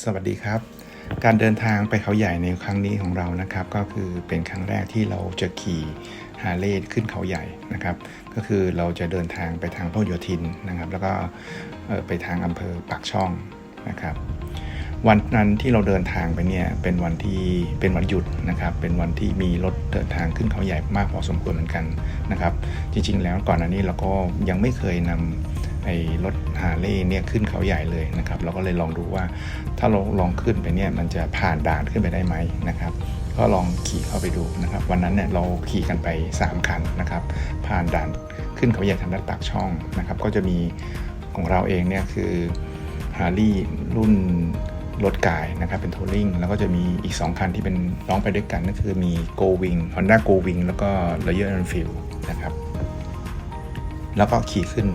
สวัสดีครับ การเดินทางไปเขาใหญ่ในครั้งนี้ของเรานะครับ ก็คือเป็นครั้งแรกที่เราจะขี่ฮาร์เลย์ขึ้นเขาใหญ่นะครับ ก็คือเราจะเดินทางไปทางพหลโยธินนะครับ แล้วก็ไปทางอำเภอปากช่องนะครับ วันนั้นที่เราเดินทางไปเนี่ยเป็นวันที่เป็นวันหยุดนะครับ เป็นวันที่มีรถเดินทางขึ้นเขาใหญ่มากพอสมควรเหมือนกันนะครับ จริงๆ แล้วก่อนหน้านี้เราก็ยังไม่เคยนำ ไอ้รถฮาร์เลย์เนี่ยขึ้นเขาใหญ่เลยนะครับ เราก็เลยลองดูว่าถ้าเราลองขึ้นไปเนี่ยมันจะผ่านด่านขึ้นไปได้ไหมนะครับก็ลองขี่เข้าไปดูนะครับ วันนั้นเนี่ยเราขี่กันไป 3 คันนะครับ ผ่านด่านขึ้นเขาใหญ่ทางด้านปากช่องนะครับ ก็จะมีของเราเองเนี่ยคือฮาร์ลี่รุ่นรถกายนะครับเป็นทัวริงแล้วก็จะมีอีก 2 คันที่เป็นน้องไปด้วยกันนั่นคือมี Go Wing Honda Go Wing แล้วก็ Royal Enfield นะครับ แล้วก็ขี่ขึ้น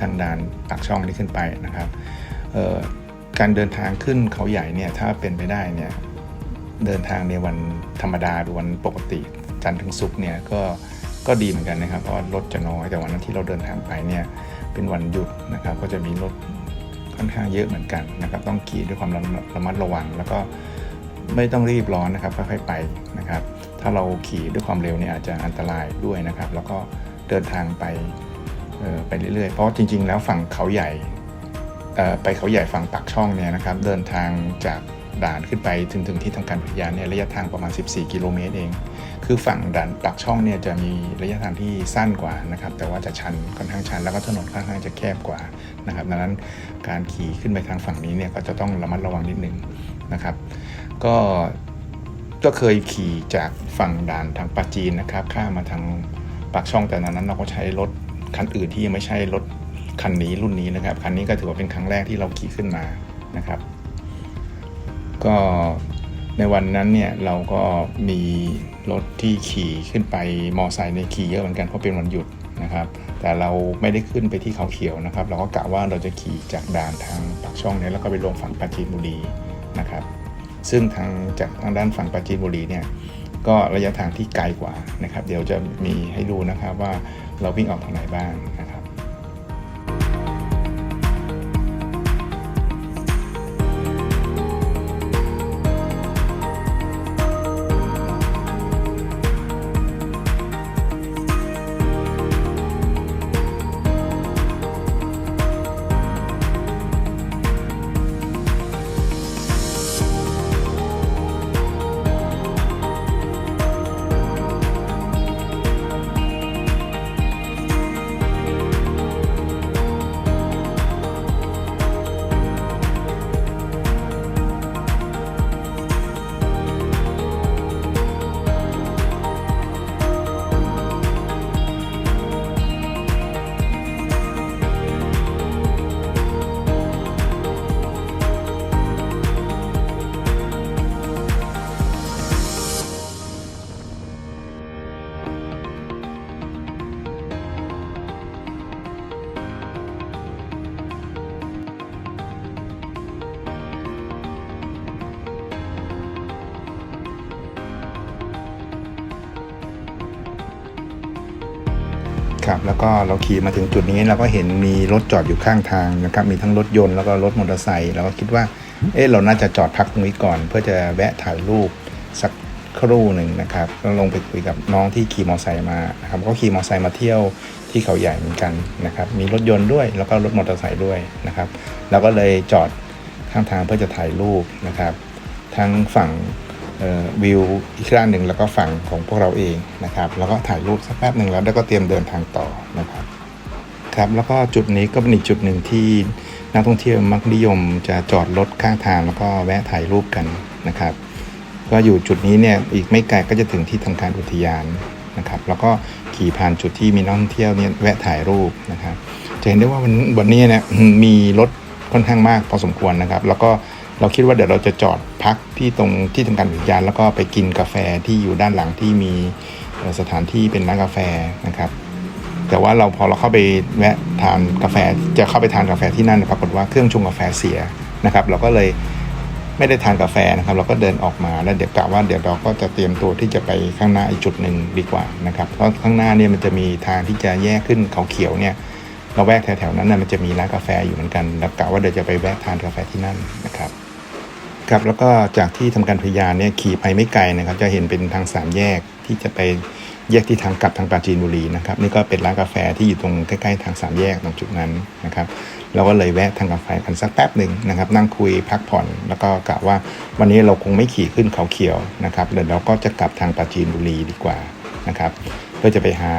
ทางด่านปากช่องนี้ขึ้นไปนะครับการเดินทางขึ้นเขาใหญ่เนี่ยถ้าเป็นไปได้เนี่ยเดินทางในวันธรรมดาหรือวันปกติจันทร์ถึงศุกร์เนี่ยก็ก็ดีเหมือนกันนะครับเพราะรถจะน้อยแต่วันนั้นที่เราเดินทางไปเนี่ยเป็นวันหยุดนะครับ ก็จะมีรถค่อนข้างเยอะเหมือนกันนะครับ ต้องขี่ด้วยความระระมัดระวัง แล้วก็ไม่ต้องรีบร้อนนะครับค่อยๆไปนะครับ ถ้าเราขี่ด้วยความเร็วเนี่ยอาจจะอันตรายด้วยนะครับ แล้วก็เดินทางไป เออไปเรื่อยๆ เพราะจริงๆ แล้วฝั่งเขาใหญ่ไปเขาใหญ่ฝั่งปากช่องเนี่ยนะครับเดินทางจากด่านขึ้นไปถึงถึงที่ทำการอุทยานเนี่ยระยะทางประมาณ 14 กิโลเมตรเอง คือฝั่งด่านปากช่องเนี่ยจะมีระยะทางที่สั้นกว่านะครับ แต่ว่าจะชันค่อนข้างชัน แล้วก็ถนนค่อนข้างจะแคบกว่านะครับ ดังนั้นการขี่ขึ้นไปทางฝั่งนี้เนี่ยก็จะต้องระมัดระวังนิดนึงนะครับ ก็ก็เคยขี่จากฝั่งด่านทางปาจีนนะครับ ข้ามมาทางปากช่องแต่ตอนนั้นเราก็ใช้รถ คันอื่นที่ยังไม่ใช่รถคันนี้รุ่นนี้นะครับ คันนี้ก็ถือว่าเป็นครั้งแรกที่เราขี่ขึ้นมานะครับ ก็ในวันนั้นเนี่ยเราก็มีรถที่ขี่ขึ้นไปมอไซค์ในขี่เยอะเหมือนกันเพราะเป็นวันหยุดนะครับ แต่เราไม่ได้ขึ้นไปที่เขาเขียวนะครับ เราก็กะว่าเราจะขี่จากด่านทางปากช่องเนี่ยแล้วก็ไปลงฝั่งปราจีนบุรีนะครับ ซึ่งทางจากทางด้านฝั่งปราจีนบุรีเนี่ยก็ระยะทางที่ไกลกว่านะครับ เดี๋ยวจะมีให้ดูนะครับว่า เราวิ่งออกทางไหนบ้าง ครับแล้วก็เราขี่มาถึงจุดนี้เราก็เห็นมีรถจอดอยู่ข้างทางนะครับมีทั้งรถยนต์แล้วก็รถมอเตอร์ไซค์เราก็คิดว่าเออเราน่าจะจอดพักตรงนี้ก่อน เพื่อจะแวะถ่ายรูปสักครู่หนึ่งนะครับแล้วลงไปคุยกับน้องที่ขี่มอเตอร์ไซค์มานะครับก็ขี่มอเตอร์ไซค์มาเที่ยวที่เขาใหญ่เหมือนกันนะครับมีรถยนต์ด้วยแล้วก็รถมอเตอร์ไซค์ด้วยนะครับเราก็เลยจอดข้างทางเพื่อจะถ่ายรูปนะครับ ทั้งฝั่ง วิวอีกด้านหนึ่งแล้วก็ฝั่งของพวกเราเองนะครับ แล้วก็ถ่ายรูปสักแป๊บหนึ่งแล้วแล้วก็เตรียมเดินทางต่อนะครับครับแล้วก็จุดนี้ก็เป็นอีกจุดหนึ่งที่นักท่องเที่ยวมักนิยมจะจอดรถข้างทางแล้วก็แวะถ่ายรูปกันนะครับ ก็อยู่จุดนี้เนี่ยอีกไม่ไกลก็จะถึงที่ทางการอุทยานนะครับ แล้วก็ขี่ผ่านจุดที่มีนักท่องเที่ยวเนี่ยแวะถ่ายรูปนะครับจะเห็นได้ว่าวันวันนี้เนี่ยมีรถค่อนข้างมากพอสมควรนะครับ แล้วก็ เราคิดว่าเดี๋ยวเราจะจอดพักที่ตรงที่ทำการอุทยานแล้วก็ไปกินกาแฟที่อยู่ด้านหลังที่มีสถานที่เป็นร้านกาแฟนะครับ แต่ว่าเราพอเราเข้าไปแวะทานกาแฟจะเข้าไปทานกาแฟที่นั่นปรากฏว่าเครื่องชงกาแฟเสียนะครับ เราก็เลยไม่ได้ทานกาแฟนะครับ เราก็เดินออกมาแล้วเดี๋ยวกะว่าเดี๋ยวเราก็จะเตรียมตัวที่จะไปข้างหน้าอีกจุดหนึ่งดีกว่านะครับเพราะข้างหน้าเนี่ยมันจะมีทางที่จะแยกขึ้นเขาเขียวเนี่ยเราแวกแถวๆนั้นนะมันจะมีร้านกาแฟอยู่เหมือนกันแล้วกะว่าเดี๋ยวจะไปแวะทานกาแฟที่นั่นนะครับ ครับแล้วก็จากที่ทำการพยานเนี่ยขี่ไปไม่ไกลนะครับ จะเห็นเป็นทางสามแยกที่จะไปแยกที่ทางกลับทางปราจีนบุรีนะครับนี่ก็เป็นร้านกาแฟที่อยู่ตรงใกล้ๆทางสามแยกตรงจุดนั้นนะครับเราก็เลยแวะทางกาแฟกันสักแป๊บหนึ่งนะครับ นั่งคุยพักผ่อนแล้วก็กะว่าวันนี้เราคงไม่ขี่ขึ้นเขาเขียวนะครับเดี๋ยวเราก็จะกลับทางปราจีนบุรีดีกว่านะครับ เพื่อจะไปหา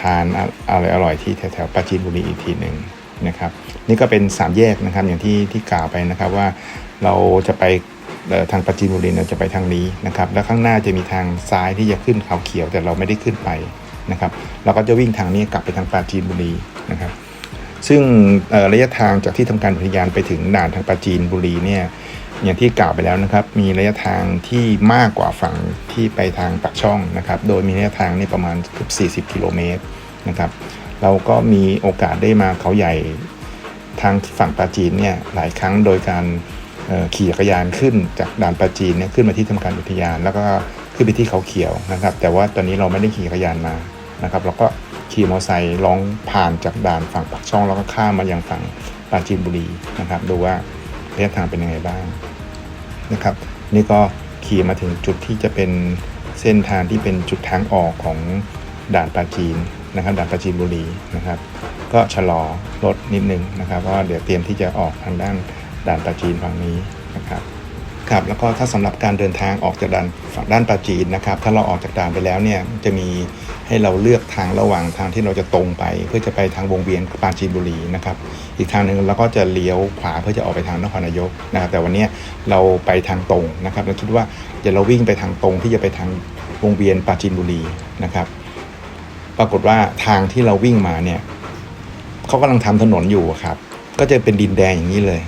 ทานอะไรอร่อยๆที่แถวๆปราจีนบุรีอีกทีหนึ่ง นะครับนี่ก็เป็นสามแยกนะครับอย่างที่ที่กล่าวไปนะครับว่าเราจะไปทางปราจีนบุรีเราจะไปทางนี้นะครับแล้วข้างหน้าจะมีทางซ้ายที่จะขึ้นเขาเขียวแต่เราไม่ได้ขึ้นไปนะครับเราก็จะวิ่งทางนี้กลับไปทางปราจีนบุรีนะครับซึ่งระยะทางจากที่ทำการอุทยานไปถึงด่านทางปราจีนบุรีเนี่ยอย่างที่กล่าวไปแล้วนะครับมีระยะทางที่มากกว่าฝั่งที่ไปทางปากช่องนะครับโดยมีระยะทางนี่ประมาณเกือบ40 กิโลเมตรนะครับ เราก็มีโอกาสได้มาเขาใหญ่ทางฝั่งปาจีนเนี่ยหลายครั้งโดยการขี่จักรยานขึ้นจากด่านปาจีนเนี่ยขึ้นมาที่ทำการอุทยาน แล้วก็ขึ้นไปที่เขาเขียวนะครับ แต่ว่าตอนนี้เราไม่ได้ขี่จักรยานมานะครับเราก็ขี่มอเตอร์ไซค์ล่องผ่านจากด่านฝั่งปากช่องแล้วก็ข้ามมายังฝั่งปราจีนบุรีนะครับ ดูว่าระยะทางเป็นยังไงบ้างนะครับ นี่ก็ขี่มาถึงจุดที่จะเป็นเส้นทางที่เป็นจุดทางออกของด่านปราจีน นะครับด่านปราจีนบุรีนะครับ ก็ชะลอรถนิดนึงนะครับเพราะว่าเดี๋ยวเตรียมที่จะออกทางด้านด่านปราจีนฝั่งนี้นะครับครับแล้วก็ถ้าสำหรับการเดินทางออกจากด่านฝั่งด้านปราจีนนะครับ ถ้าเราออกจากด่านไปแล้วเนี่ยจะมีให้เราเลือกทางระหว่างทางที่เราจะตรงไป เพื่อจะไปทางวงเวียนปราจีนบุรีนะครับอีกทางหนึ่งเราก็จะเลี้ยวขวาเพื่อจะออกไปทางนครนายกนะครับแต่วันนี้เราไปทางตรงนะครับเราคิดว่าเดี๋ยวเราวิ่งไปทางตรงที่จะไปทางวงเวียนปราจีนบุรีนะครับ ปรากฏว่าทางที่เราวิ่งมาเนี่ยเขากำลังทำถนนอยู่ครับ ก็จะเป็นดินแดงอย่างนี้เลย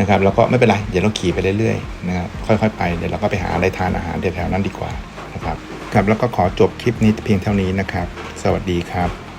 นะครับ แล้วก็ไม่เป็นไร เดี๋ยวเราขี่ไปเรื่อยๆนะครับค่อยๆไปเดี๋ยวเราก็ไปหาอะไรทานอาหารแถวๆนั้นดีกว่านะครับครับแล้วก็ขอจบคลิปนี้เพียงเท่านี้นะครับ สวัสดีครับ